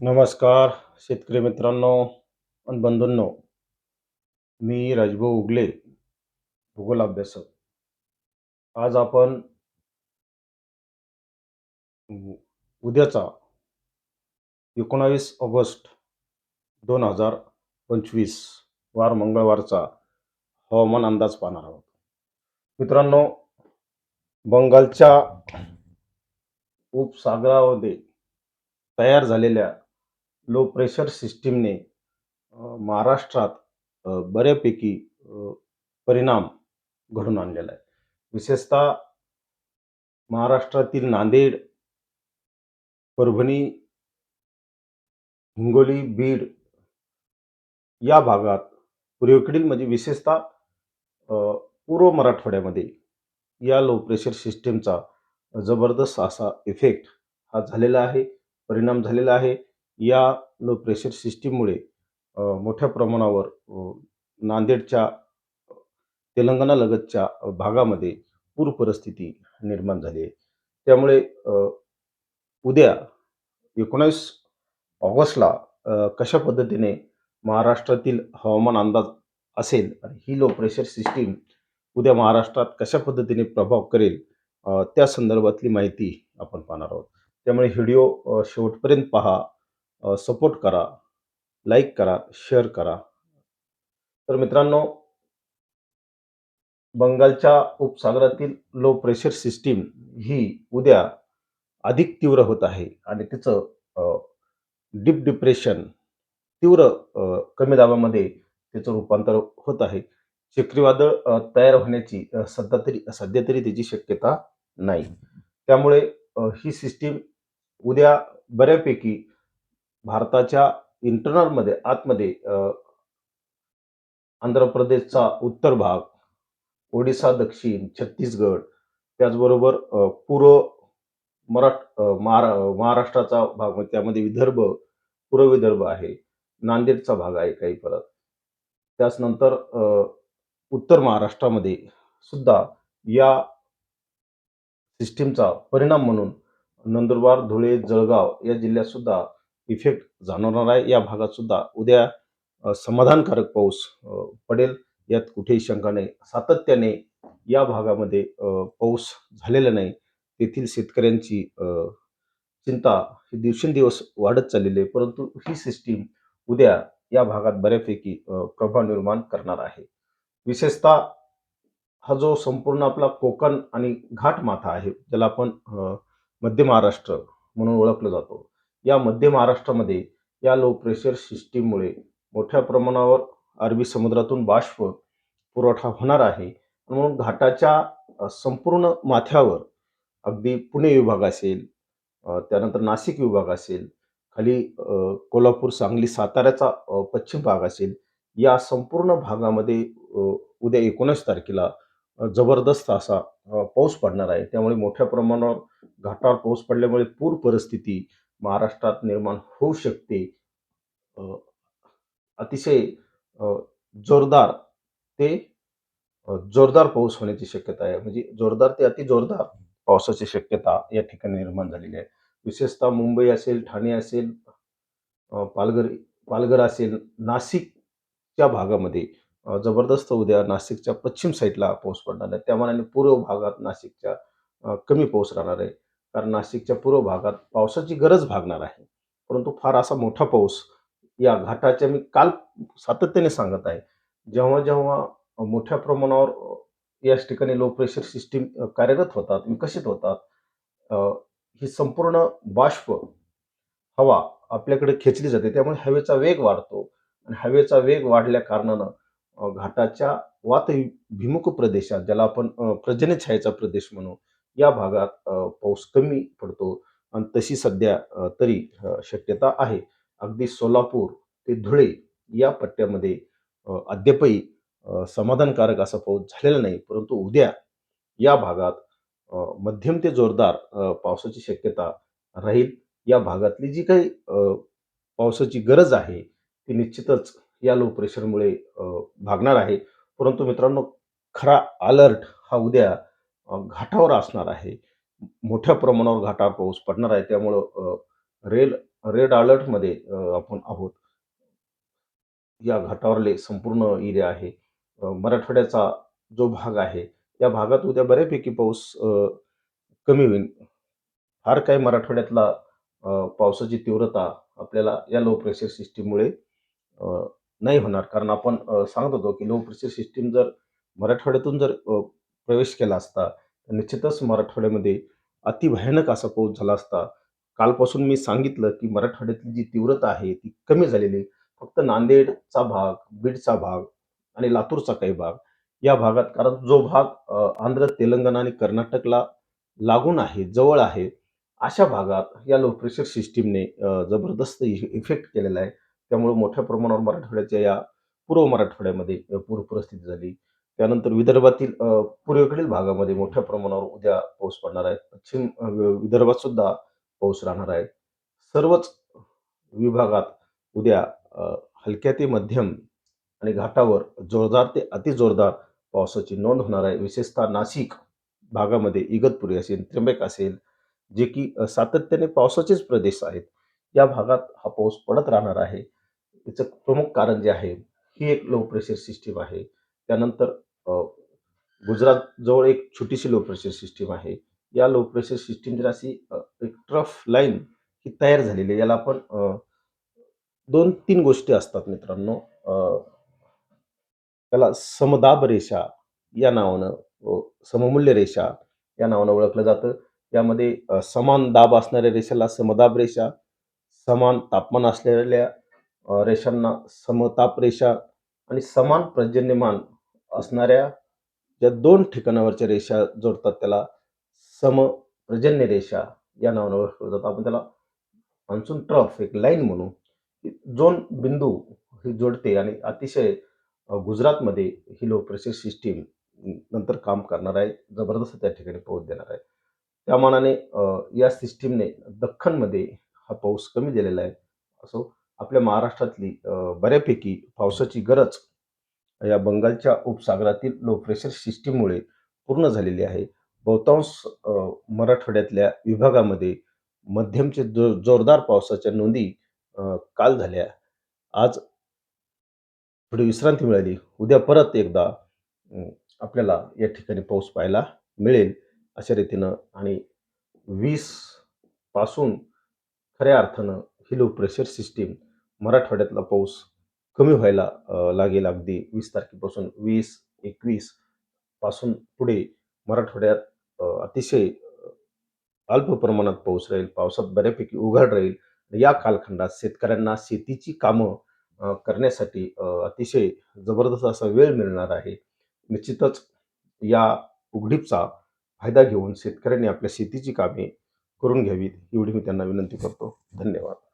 नमस्कार शेतकरी मित्रांनो आणि बंधूंनो. मी राजभाऊ उगले भूगोल अभ्यासक. आज आपण उद्याचा एकोणावीस ऑगस्ट दोन हजार पंचवीस वार मंगळवारचा हवामान अंदाज पाहणार आहोत. मित्रांनो बंगालच्या उपसागरामध्ये तयार झालेल्या लो प्रेशर सिस्टीमने महाराष्ट्रात बऱ्यापैकी परिणाम घडून आणलेला आहे. विशेषतः महाराष्ट्रातील नांदेड परभणी हिंगोली बीड या भागात पूर्वेकडील म्हणजे विशेषतः पूर्व मराठवाड्यामध्ये या लो प्रेशर सिस्टीमचा जबरदस्त असा इफेक्ट हा झालेला आहे परिणाम झालेला आहे. या लो प्रेशर सिस्टीममुळे मोठ्या प्रमाणावर नांदेडच्या तेलंगणालगतच्या भागामध्ये पूर परिस्थिती निर्माण झाली आहे. त्यामुळे उद्या एकोणावीस ऑगस्टला कशा पद्धतीने महाराष्ट्रातील हवामान अंदाज असेल आणि ही लो प्रेशर सिस्टीम उद्या महाराष्ट्रात कशा पद्धतीने प्रभाव करेल त्या संदर्भातली माहिती आपण पाहणार आहोत. त्यामुळे व्हिडिओ शेवटपर्यंत पहा. सपोर्ट करा लाईक करा शेअर करा. तर मित्रांनो बंगालच्या उपसागरातील लो प्रेशर सिस्टीम ही उद्या अधिक तीव्र होत आहे आणि तिचं डीप डिप्रेशन तीव्र अ, कमी दाबामध्ये त्याचं रूपांतर होत आहे. चक्रीवादळ अ, तयार होण्याची अ, सध्या तरी सध्या तरी त्याची शक्यता नाही. त्यामुळे अ, ही सिस्टीम उद्या बऱ्यापैकी भारताच्या इंटरनलमध्ये आतमध्ये आंध्र प्रदेशचा उत्तर भाग ओडिसा दक्षिण छत्तीसगड त्याचबरोबर पूर्व मराठ महारा महाराष्ट्राचा भाग म्हणजे त्यामध्ये विदर्भ पूर्व विदर्भ आहे नांदेडचा भाग आहे काही परत. त्याचनंतर अ, उत्तर महाराष्ट्रामध्ये सुद्धा या सिस्टीमचा परिणाम म्हणून नंदुरबार धुळे जळगाव या जिल्ह्यात सुद्धा इफेक्ट जाणवणार आहे. या भागात सुद्धा उद्या समाधानकारक पाऊस पडेल. यात कुठेही शंका नाही. सातत्याने या भागामध्ये पाऊस झालेला नाही. तेथील शेतकऱ्यांची चिंता ही दिवसेंदिवस वाढत चाललेली आहे. परंतु ही सिस्टीम उद्या या भागात बऱ्यापैकी प्रभाव निर्माण करणार आहे. विशेषतः हा जो संपूर्ण आपला कोकण आणि घाट माथा आहे ज्याला आपण मध्य महाराष्ट्र म्हणून ओळखलं जातो. या मध्य महाराष्ट्रामध्ये या लो प्रेशर सिस्टीममुळे मोठ्या प्रमाणावर अरबी समुद्रातून बाष्प पुरवठा होणार आहे. म्हणून घाटाच्या संपूर्ण माथ्यावर अगदी पुणे विभाग असेल त्यानंतर नाशिक विभाग असेल खाली कोल्हापूर सांगली साताऱ्याचा पश्चिम भाग असेल या संपूर्ण भागामध्ये उद्या एकोणीस तारखेला जबरदस्त असा पाऊस पडणार आहे. त्यामुळे मोठ्या प्रमाणावर घाटावर पाऊस पडल्यामुळे पूर परिस्थिती महाराष्ट्रात निर्माण होऊ शकते. अतिशय जोरदार ते जोरदार पाऊस होण्याची शक्यता आहे. म्हणजे जोरदार ते अति जोरदार पावसाची शक्यता या ठिकाणी निर्माण झालेली आहे. विशेषतः मुंबई असेल ठाणे असेल पालघर पालघर असेल नाशिकच्या भागामध्ये जबरदस्त उद्या नाशिकच्या पश्चिम साईडला पाऊस पडणार आहे. त्यामानाने पूर्व भागात नाशिकच्या कमी पाऊस राहणार आहे. कारण नाशिकच्या पूर्व भागात पावसाची गरज भागणार आहे. परंतु फार असा मोठा पाऊस या घाटाच्या मी काल सातत्याने सांगत आहे. जेव्हा जेव्हा मोठ्या प्रमाणावर याच ठिकाणी लो प्रेशर सिस्टीम कार्यरत होतात विकसित होतात ही संपूर्ण बाष्प हवा आपल्याकडे खेचली जाते. त्यामुळे हवेचा वेग वाढतो आणि हवेचा वेग वाढल्या कारणानं घाटाच्या वात भिमुख प्रदेशात ज्याला आपण अ, प्रदेश म्हणू या भागात पाऊस कमी पडतो आणि तशी सध्या तरी शक्यता आहे. अगदी सोलापूर ते धुळे या पट्ट्यामध्ये अद्यापही समाधानकारक असा पाऊस झालेला नाही. परंतु उद्या या भागात मध्यम ते जोरदार पावसाची शक्यता राहील. या भागातली जी काही पावसाची गरज आहे ती निश्चितच या लो प्रेशरमुळे भागणार आहे. परंतु मित्रांनो खरा अलर्ट हा उद्या घाटावर असणार आहे. मोठ्या प्रमाणावर घाटावर पाऊस पडणार आहे. त्यामुळं रेल रेड अलर्टमध्ये आपण आहोत. या घाटावरले संपूर्ण एरिया आहे. मराठवाड्याचा जो भाग आहे या भागात उद्या बऱ्यापैकी पाऊस कमी होईल. फार काही मराठवाड्यातला पावसाची तीव्रता आपल्याला या लो प्रेशर सिस्टीममुळे नाही होणार. कारण आपण सांगत होतो की लो प्रेशर सिस्टीम जर मराठवाड्यातून जर प्रवेश केला असता तर निश्चितच मराठवाड्यामध्ये अतिभयानक असा पाऊस झाला असता. कालपासून मी सांगितलं की मराठवाड्यातली जी तीव्रता आहे ती कमी झालेली आहे. फक्त नांदेडचा भाग बीडचा भाग आणि लातूरचा काही भाग या भागात कारण जो भाग आंध्र तेलंगणा आणि कर्नाटकला लागून आहे जवळ आहे अशा भागात या लो प्रेशर सिस्टीमने जबरदस्त इफेक्ट केलेला आहे. त्यामुळे मोठ्या प्रमाणावर मराठवाड्याच्या या पूर्व मराठवाड्यामध्ये अ, पूर परिस्थिती झाली. त्यानंतर विदर्भातील पूर्वेकडील भागामध्ये मोठ्या प्रमाणावर उद्या पाऊस पडणार आहे. पश्चिम विदर्भात सुद्धा पाऊस राहणार आहे. सर्वच विभागात उद्या हलक्या ते मध्यम आणि घाटावर जोरदार ते अतिजोरदार पावसाची नोंद होणार आहे. विशेषतः नाशिक भागामध्ये इगतपुरी असेल त्र्यंबक असेल जे की सातत्याने पावसाचेच प्रदेश आहेत. या भागात हा पाऊस पडत राहणार आहे. याचं प्रमुख कारण जे आहे ही एक लो प्रेशर सिस्टीम आहे. त्यानंतर गुजरात जवळ एक छोटीशी लो प्रेशर सिस्टीम आहे. या लो प्रेशर सिस्टीम जर अशी एक ट्रफ लाईन ही तयार झालेली आहे. याला आपण दोन तीन गोष्टी असतात मित्रांनो. त्याला समदाब रेषा या नावानं सममूल्य रेषा या नावानं ओळखलं जातं. यामध्ये समान दाब असणाऱ्या रेषेला समदाब रेषा समान तापमान असलेल्या रेषांना समताप रेषा आणि समान पर्जन्यमान असणाऱ्या ज्या दोन ठिकाणावरच्या रेषा जोडतात त्याला सम पर्जन्य रेषा या नावानं ओळखलं जातं. आपण त्याला मान्सून ट्रफ एक लाईन म्हणू दोन बिंदू ही जोडते आणि अतिशय गुजरातमध्ये ही लो प्रेशर सिस्टीम नंतर काम करणार आहे जबरदस्त त्या ठिकाणी पाऊस देणार आहे. त्या मानाने या सिस्टीमने दख्खनमध्ये हा पाऊस कमी दिलेला आहे. असो आपल्या महाराष्ट्रातली बऱ्यापैकी पावसाची गरज या बंगालच्या उपसागरातील लो प्रेशर सिस्टीममुळे पूर्ण झालेली आहे. बहुतांश मराठवाड्यातल्या विभागामध्ये मध्यमचे जो जोरदार पावसाच्या नोंदी काल झाल्या. आज थोडी विश्रांती मिळाली. उद्या परत एकदा आपल्याला या ठिकाणी पाऊस पाहायला मिळेल अशा रीतीनं आणि वीसपासून खऱ्या अर्थानं ही लो प्रेशर सिस्टीम मराठवाड्यातला पाऊस कमी व्हायला लागेल अगदी वीस तारखेपासून. वीस एकवीसपासून पुढे मराठवाड्यात अतिशय अल्प प्रमाणात पाऊस राहील पावसात बऱ्यापैकी उघड राहील. या कालखंडात शेतकऱ्यांना शेतीची कामं करण्यासाठी अतिशय जबरदस्त असा वेळ मिळणार आहे. निश्चितच या उघडीपचा फायदा घेऊन शेतकऱ्यांनी आपल्या शेतीची कामे करून घ्यावीत एवढी मी त्यांना विनंती करतो. धन्यवाद.